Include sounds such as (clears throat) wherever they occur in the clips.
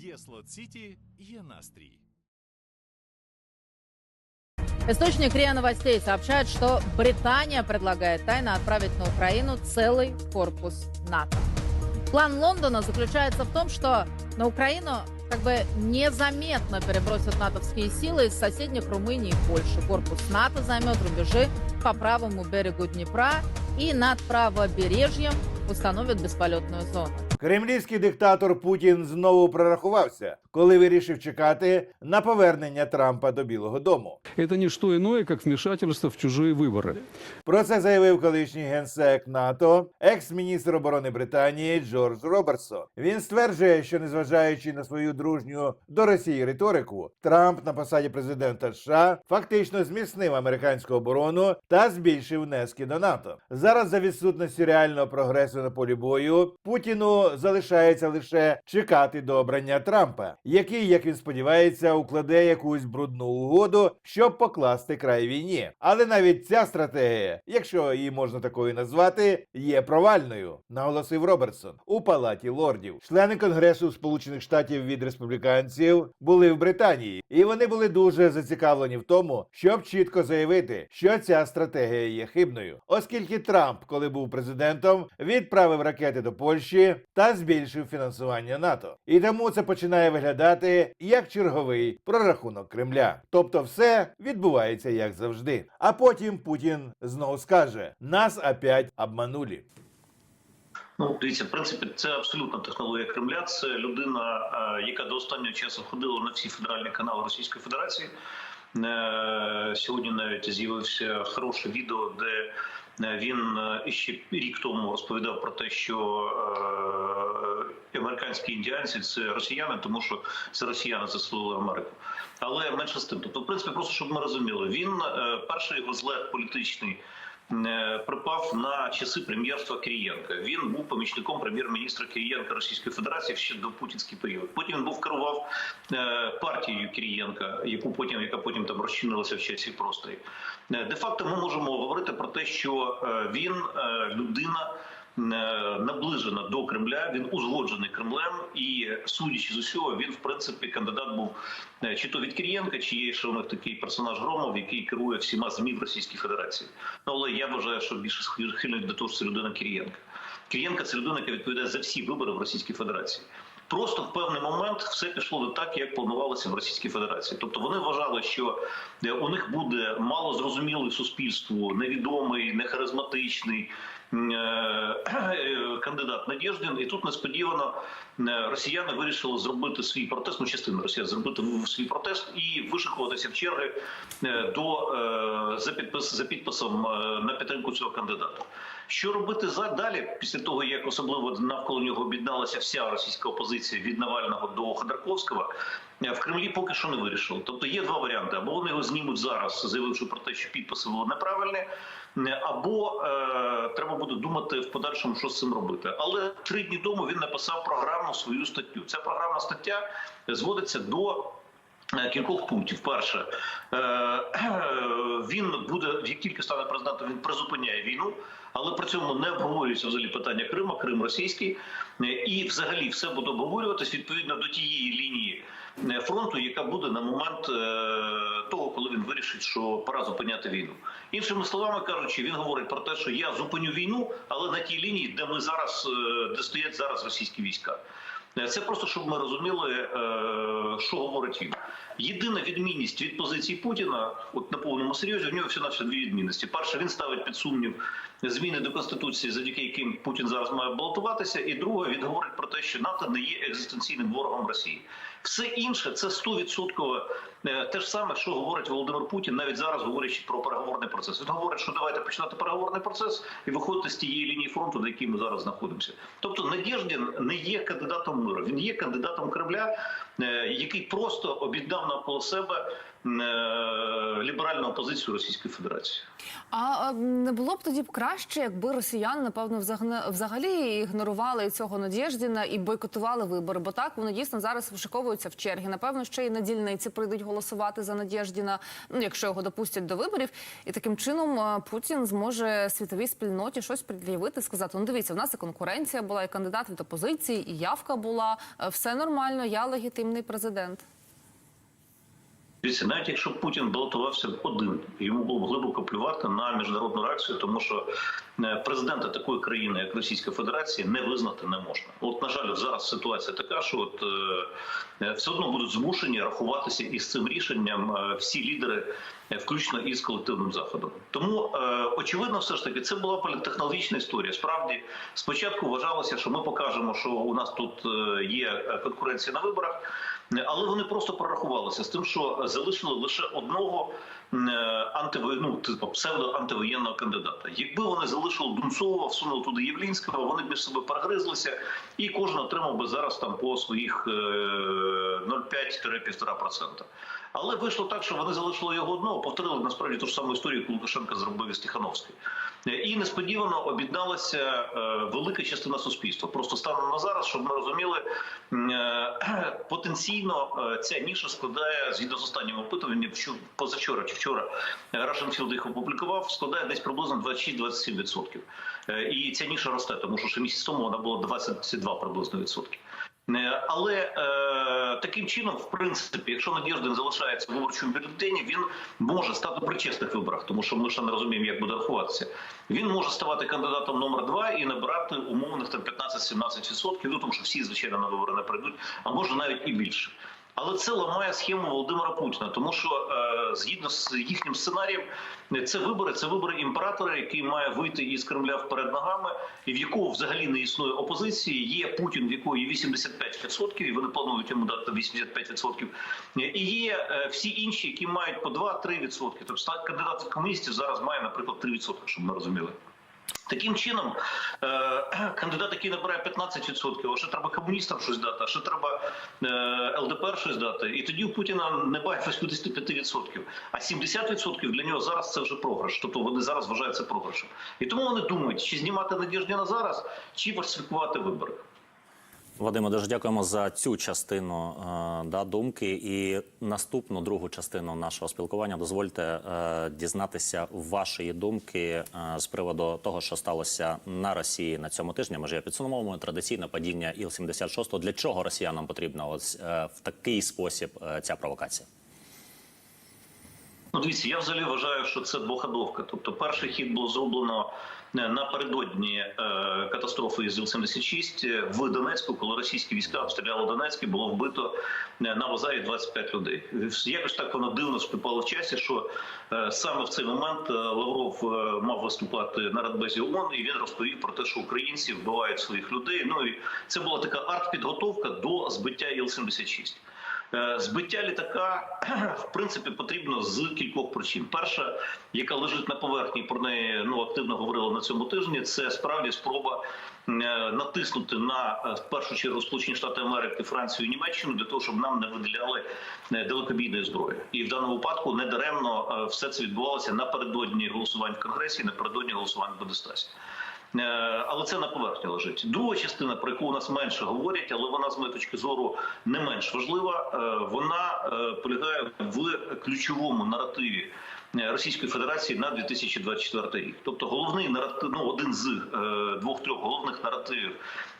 Є Слот Сіті, є настрій. Источник РИА Новостей сообщает, что Британия предлагает тайно отправить на Украину целый корпус НАТО. План Лондона заключается в том, что на Украину как бы незаметно перебросят натовские силы из соседних Румынии и Польши. Корпус НАТО займет рубежи по правому берегу Днепра и над правобережьем установит бесполетную зону. Кремлівський диктатор Путін знову прорахувався, коли вирішив чекати на повернення Трампа до Білого Дому. Это не что иное, как вмешательство в чужие выборы. Про це заявив колишній генсек НАТО, екс-міністр оборони Британії Джордж Робертсон. Він стверджує, що незважаючи на свою дружню до Росії риторику, Трамп на посаді президента США фактично зміцнив американську оборону та збільшив внески до НАТО. Зараз за відсутності реального прогресу на полі бою Путіну залишається лише чекати до обрання Трампа, який, як він сподівається, укладе якусь брудну угоду, щоб покласти край війні. Але навіть ця стратегія, якщо її можна такою назвати, є провальною, наголосив Робертсон у палаті лордів. Члени Конгресу Сполучених Штатів від республіканців були в Британії, і вони були дуже зацікавлені в тому, щоб чітко заявити, що ця стратегія є хибною, оскільки Трамп, коли був президентом, відправив ракети до Польщі та збільшив фінансування НАТО. І тому це починає виглядати як черговий прорахунок Кремля. Тобто, все відбувається як завжди. А потім Путін знову скаже: нас опять обманули. Ну, дивіться, в принципі, це абсолютно технологія Кремля. Це людина, е, яка до останнього часу ходила на всі федеральні канали Російської Федерації. Е, Сьогодні навіть з'явився хороше відео, де е, він ще рік тому розповідав про те, що американські індіанці це росіяни, тому що це росіяни заселили Америку. Але менше з тим, тобто, в принципі, просто щоб ми розуміли, він е, перший його злет політичний. е, Припав на часи прем'єрства Кирієнка. Він був помічником прем'єр-міністра Кирієнка Російської Федерації ще до путінський період. Потім він був керував е, партією Кирієнка, яку потім яка потім там розчинилася в часі просторі. Де факто ми можемо говорити про те, що він людина. Е, Наближена до Кремля, він узгоджений Кремлем, і судячи з усього, він в принципі кандидат був е, чи то від Кирієнка, чи є ще у них такий персонаж Громов, який керує всіма ЗМІ в Російській Федерації. Ну, але я вважаю, що більше схильний до того, що це людина Кирієнка. Кирієнка це людина, яка відповідає за всі вибори в Російській Федерації. Просто в певний момент все пішло не так, як планувалося в Російській Федерації. Тобто вони вважали, що е, у них буде мало зрозумілий суспільству, невідомий, нехаризматичний е, е, кандидат Надєждін. І тут несподівано росіяни вирішили зробити свій протест, ну частину росіян зробити свій протест і вишикуватися в черги до за підпис за підписом на підтримку цього кандидата. Що робити далі, після того як особливо навколо нього об'єдналася вся російська опозиція від Навального до Ходорковського, е, в Кремлі поки що не вирішили. Тобто є два варіанти: або вони його знімуть зараз, заявивши про те, що підписи були неправильні, е, або е, треба буде думати в подальшому, що з цим робити. Але три дні тому він написав програмну свою статтю. Ця програмна стаття зводиться до. е, Кількох пунктів. Перше, (clears throat) він буде, як тільки стане президентом, він призупиняє війну, але при цьому не обговорюється взагалі питання Криму, Крим російський, і взагалі все буде обговорюватись відповідно до тієї лінії е, фронту, яка буде на момент е, того, коли він вирішить, що пора зупиняти війну. Іншими словами кажучи, він говорить про те, що я зупиню війну, але на тій лінії, де ми зараз, е, де стоять зараз російські війська. Е, Це просто щоб ми розуміли, е, що говорить він. Єдина відмінність від позиції Путіна, от на повному серйозі, в нього всі наші дві відмінності. Перше, він ставить під сумнів зміни до конституції, завдяки яким Путін зараз має балотуватися. І друге, він говорить про те, що НАТО не є екзистенційним ворогом Росії. Все інше це 100% е, те ж саме, що говорить Володимир Путін, навіть зараз говорячи про переговорний процес. Він говорить, що давайте починати переговорний процес і виходити з тієї лінії фронту, на якій ми зараз знаходимося. Тобто Надєждін не є кандидатом миру, він є кандидатом Кремля, е, який просто об'єднав навколо себе ліберальну опозицію Російської Федерації. А е, не було б тоді б краще, якби росіяни напевно взагалі ігнорували цього Надєждіна і бойкотували вибори, бо так вони дійсно зараз вишиковуються в черги. Напевно, ще й на дільниці прийдуть голосувати за Надєждіна, ну якщо його допустять до виборів, і таким чином е, Путін зможе світовій спільноті щось пред'явити, сказати: ну дивіться, в нас і конкуренція була, і кандидат від опозиції, і явка була. Е, Все нормально, я легітимний президент. Дивіться, навіть якщо Путін балотувався один, йому було б глибоко плювати на міжнародну реакцію, тому що е, президента такої країни, як Російська Федерація, не визнати не можна. От на жаль, зараз ситуація така, що от е, е, все одно будуть змушені рахуватися із цим рішенням е, всі лідери, включно із колективним заходом. Тому е, очевидно, все ж таки, це була політтехнологічна історія. Справді, спочатку вважалося, що ми покажемо, що у нас тут є конкуренція на виборах. Але вони просто прорахувалися з тим, що залишили лише одного е, ну, типу псевдо-антивоєнного кандидата. Якби вони залишили Дунцова, всунули туди Євлінського, вони б між себе перегризлися, і кожен отримав би зараз там по своїх е, 0,5-1,5%. Але вийшло так, що вони залишили його одного, повторили насправді ту ж саму історію, яку Лукашенко зробив із Тихановською. Е, І несподівано об'єдналася е, велика частина суспільства. Просто станом на зараз, щоб ми розуміли, е, (clears throat) потенційно е, ця ніша складає згідно з останнім опитуванням, що позавчора чи вчора Field їх опублікував, складає десь приблизно 26-27%. Е, І ця ніша росте, тому що ще місяць тому вона була 22 приблизно відсотки. Е, Але е, таким чином, в принципі, якщо Надєждин залишається в виборчому бюлетені, він може стати при чесних виборах, тому що ми ще не розуміємо, як буде рахуватися. Він може ставати кандидатом номер два і набирати умовних там 15-17%, ну тому що всі звичайно на вибори не прийдуть, а може навіть і більше. Але це ламає схему Володимира Путіна, тому що е, згідно з їхнім сценарієм, це вибори, це вибори імператора, який має вийти із Кремля вперед ногами, і в якого взагалі не існує опозиції. Є Путін, в якого є 85%, і вони планують йому дати 85%. Е, І є е, всі інші, які мають по 2-3%. Тобто кандидат комуністів зараз має, наприклад, 3%, щоб ми розуміли. Таким чином, е, (clears throat) кандидат, який набирає 15%, а ще треба комуністам щось дати, а ще треба е, ЛДПР щось дати. І тоді у Путіна не бачить 85%. А 70% для нього зараз це вже програш. Тобто вони зараз вважаються програшем. І тому вони думають, чи знімати Надєждіна зараз, чи фальсифікувати вибори. Вадиме, дуже дякуємо за цю частину е, да, думки. І наступну другу частину нашого спілкування дозвольте е, дізнатися вашої думки е, з приводу того, що сталося на Росії на цьому тижні. Ми ж я підсумовуємо традиційне падіння Іл-76. Для чого росіянам потрібна ось в такий спосіб ця провокація? Ну, дивіться, я взагалі вважаю, що це двоходовка. Тобто, перший хід було зроблено е, напередодні е, катастрофи із Іл-76 в Донецьку, коли російські війська обстріляли Донецьк, і було вбито е, на базарі 25 людей. Якось так воно дивно співпало в часі, що саме в цей момент Лавров мав виступати на Радбезі ООН, і він розповів про те, що українці вбивають своїх людей. Ну і це була така артпідготовка до збиття Іл-76. Е, Збиття літака (clears throat) в принципі потрібно з кількох причин. Перша, яка лежить на поверхні, про неї ну активно говорили на цьому тижні. Це справді спроба е, натиснути на е, в першу чергу Сполучені Штати Америки, Францію Німеччину для того, щоб нам не виділяли далекобійної зброї. І в даному випадку недаремно все це відбувалося напередодні голосувань в Конгресі, напередодні голосувань в Будестасі. Е, Але це на поверхні лежить. Друга частина, про яку у нас менше говорять, але вона з моєї точки зору не менш важлива. е, Вона е, полягає в ключовому наративі Російської Федерації на 2024 рік. Тобто, головний наратив, ну один з двох-трьох головних наративів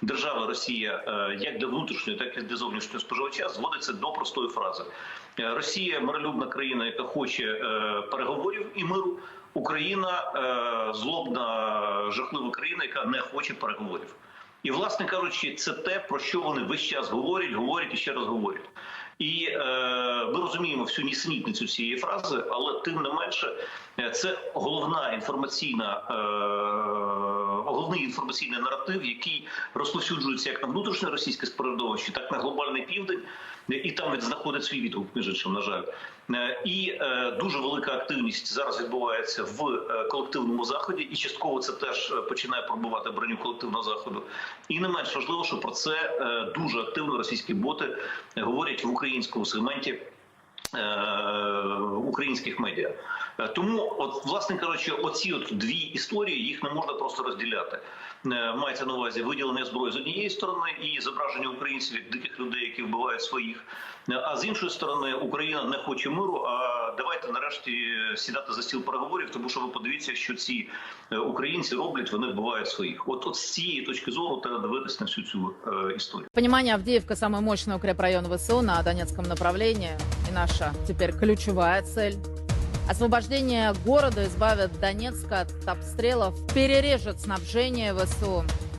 держави Росія, як для внутрішнього, так і для зовнішнього споживача, зводиться до простої фрази: Росія миролюбна країна, яка хоче переговорів і миру. Україна е, злобна, жахлива країна, яка не хоче переговорів. І, власне кажучи, це те, про що вони весь час говорять, говорять і ще раз говорять. І е, ми розуміємо всю нісенітницю цієї фрази, але тим не менше, е, це головна інформаційна, е, головний інформаційний наратив, який розповсюджується як на внутрішнє російське середовище, так на глобальний південь, і там він знаходить свій відгук, між іншим, на жаль. Е, І е, дуже велика активність зараз відбувається в е, колективному заході, і частково це теж починає пробувати броню колективного заходу. І не менш важливо, що про це дуже активно російські боти говорять в українському сегменті е, українських медіа. Е, Тому, от, власне кажучи, оці от дві історії їх не можна просто розділяти. Е, Мається на увазі виділення зброї з однієї сторони і зображення українців як диких людей, які вбивають своїх. Е, А з іншої сторони, Україна не хоче миру. А давайте нарешті сідати за стіл переговорів, тому що ви подивіться, що ці е, українці роблять, вони вбивають своїх. От, от з цієї точки зору треба дивитися на всю цю е, історію. Понимание Авдеевка самый мощный укрепрайон ВСУ на Донецком направлении. И наша теперь ключевая цель. Освобождение города избавит Донецк от обстрелов, перережет снабжение ВСУ.